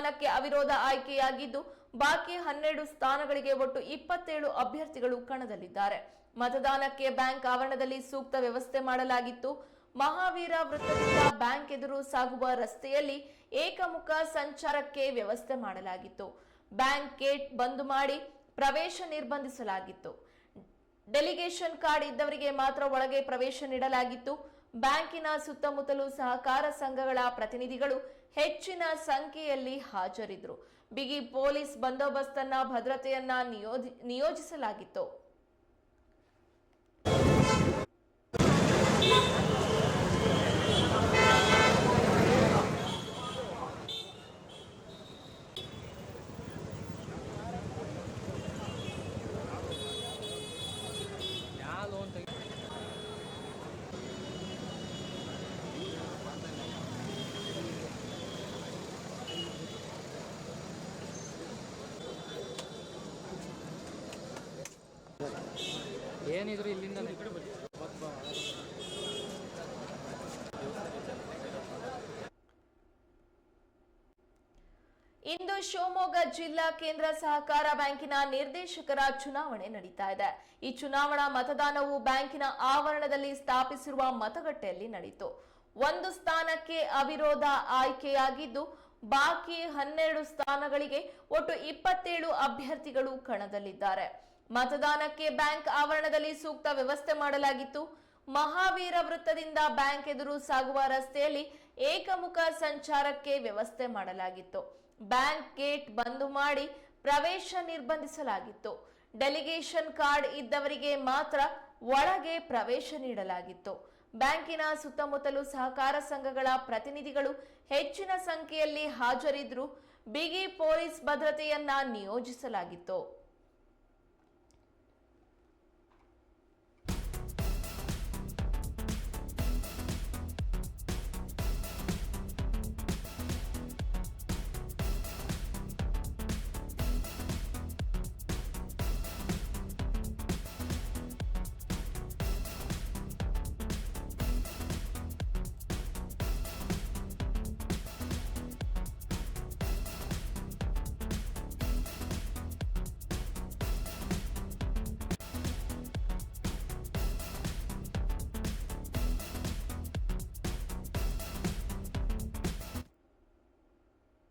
ಮತದಾನಕ್ಕೆ ಅವಿರೋಧ ಆಯ್ಕೆಯಾಗಿದ್ದು ಬಾಕಿ ಹನ್ನೆರಡು ಸ್ಥಾನಗಳಿಗೆ ಒಟ್ಟು ಇಪ್ಪತ್ತೇಳು ಅಭ್ಯರ್ಥಿಗಳು ಕಣದಲ್ಲಿದ್ದಾರೆ. ಮತದಾನಕ್ಕೆ ಬ್ಯಾಂಕ್ ಆವರಣದಲ್ಲಿ ಸೂಕ್ತ ವ್ಯವಸ್ಥೆ ಮಾಡಲಾಗಿತ್ತು. ಮಹಾವೀರ ವೃತ್ತದಿಂದ ಬ್ಯಾಂಕ್ ಎದುರು ಸಾಗುವ ರಸ್ತೆಯಲ್ಲಿ ಏಕಮುಖ ಸಂಚಾರಕ್ಕೆ ವ್ಯವಸ್ಥೆ ಮಾಡಲಾಗಿತ್ತು. ಬ್ಯಾಂಕ್ ಗೇಟ್ ಬಂದ್ ಮಾಡಿ ಪ್ರವೇಶ ನಿರ್ಬಂಧಿಸಲಾಗಿತ್ತು. ಡೆಲಿಗೇಷನ್ ಕಾರ್ಡ್ ಇದ್ದವರಿಗೆ ಮಾತ್ರ ಒಳಗೆ ಪ್ರವೇಶ ನೀಡಲಾಗಿತ್ತು. ಬ್ಯಾಂಕಿನ ಸುತ್ತಮುತ್ತಲು ಸಹಕಾರ ಸಂಘಗಳ ಪ್ರತಿನಿಧಿಗಳು ಹೆಚ್ಚಿನ ಸಂಖ್ಯೆಯಲ್ಲಿ ಹಾಜರಿದ್ದರು ಬಿಗಿ ಪೊಲೀಸ್ ಬಂದೋಬಸ್ತನ್ನ ಭದ್ರತೆಯನ್ನ ನಿಯೋಜಿ ನಿಯೋಜಿಸಲಾಗಿತ್ತು. ಏನಿದ್ರು ಇಲ್ಲಿಂದ ಇಂದು ಶಿವಮೊಗ್ಗ ಜಿಲ್ಲಾ ಕೇಂದ್ರ ಸಹಕಾರ ಬ್ಯಾಂಕಿನ ನಿರ್ದೇಶಕರ ಚುನಾವಣೆ ನಡೀತಾ ಇದೆ. ಈ ಚುನಾವಣಾ ಮತದಾನವು ಬ್ಯಾಂಕಿನ ಆವರಣದಲ್ಲಿ ಸ್ಥಾಪಿಸಿರುವ ಮತಗಟ್ಟೆಯಲ್ಲಿ ನಡೆಯಿತು ಒಂದು ಸ್ಥಾನಕ್ಕೆ ಅವಿರೋಧ ಆಯ್ಕೆಯಾಗಿದ್ದು, ಬಾಕಿ ಹನ್ನೆರಡು ಸ್ಥಾನಗಳಿಗೆ ಒಟ್ಟು ಇಪ್ಪತ್ತೇಳು ಅಭ್ಯರ್ಥಿಗಳು ಕಣದಲ್ಲಿದ್ದಾರೆ. ಮತದಾನಕ್ಕೆ ಬ್ಯಾಂಕ್ ಆವರಣದಲ್ಲಿ ಸೂಕ್ತ ವ್ಯವಸ್ಥೆ ಮಾಡಲಾಗಿತ್ತು. ಮಹಾವೀರ ವೃತ್ತದಿಂದ ಬ್ಯಾಂಕ್ ಎದುರು ಸಾಗುವ ರಸ್ತೆಯಲ್ಲಿ ಏಕಮುಖ ಸಂಚಾರಕ್ಕೆ ವ್ಯವಸ್ಥೆ ಮಾಡಲಾಗಿತ್ತು. ಬ್ಯಾಂಕ್ ಗೇಟ್ ಬಂದು ಮಾಡಿ ಪ್ರವೇಶ ನಿರ್ಬಂಧಿಸಲಾಗಿತ್ತು. ಡೆಲಿಗೇಷನ್ ಕಾರ್ಡ್ ಇದ್ದವರಿಗೆ ಮಾತ್ರ ಒಳಗೆ ಪ್ರವೇಶ ನೀಡಲಾಗಿತ್ತು. ಬ್ಯಾಂಕಿನ ಸುತ್ತಮುತ್ತಲು ಸಹಕಾರ ಸಂಘಗಳ ಪ್ರತಿನಿಧಿಗಳು ಹೆಚ್ಚಿನ ಸಂಖ್ಯೆಯಲ್ಲಿ ಹಾಜರಿದ್ರು ಬಿಗಿ ಪೊಲೀಸ್ ಭದ್ರತೆಯನ್ನ ನಿಯೋಜಿಸಲಾಗಿತ್ತು.